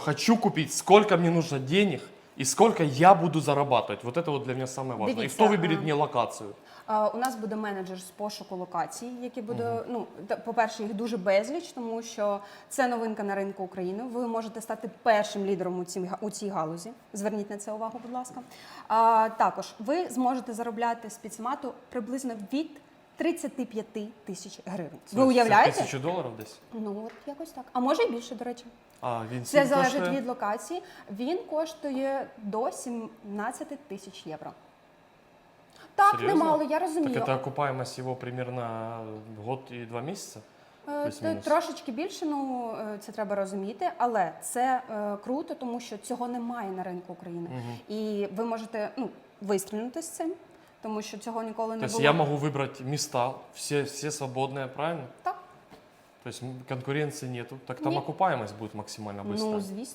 Хочу купить, сколько мне нужно денег и сколько я буду зарабатывать. Вот это вот для меня самое важное. и Дивіться, кто выберет а- мне локацию? Е, У нас буде менеджер з пошуку локацій, який буде, ну, та- по-перше, їх дуже безліч, тому що це новинка на ринку України. Ви можете стати першим лідером у цій, га- у цій галузі. Зверніть на це увагу, будь ласка. А, також ви зможете заробляти з підсмату приблизно від 35 тисяч гривень. Це- Ви уявляєте? Це тисячу доларів десь? Ну, от якось так. А може і більше, до речі. А, він Це залежить коштує? від локації. Він коштує до 17 тисяч євро. Так, Серйозно? немало, я розумію. Так это окупаемость его примерно год и два месяца? Е, Трошечки більше, ну е, це треба розуміти, але це е, круто, тому що цього немає на ринку України. І ви можете ну, вистрілити з цим, тому що цього ніколи То не есть було. я могу выбрать места, все, все свободные, правильно? Так, То есть м, конкуренции нету. Так там Ні. окупаемость будет максимально быстро. ну звісно.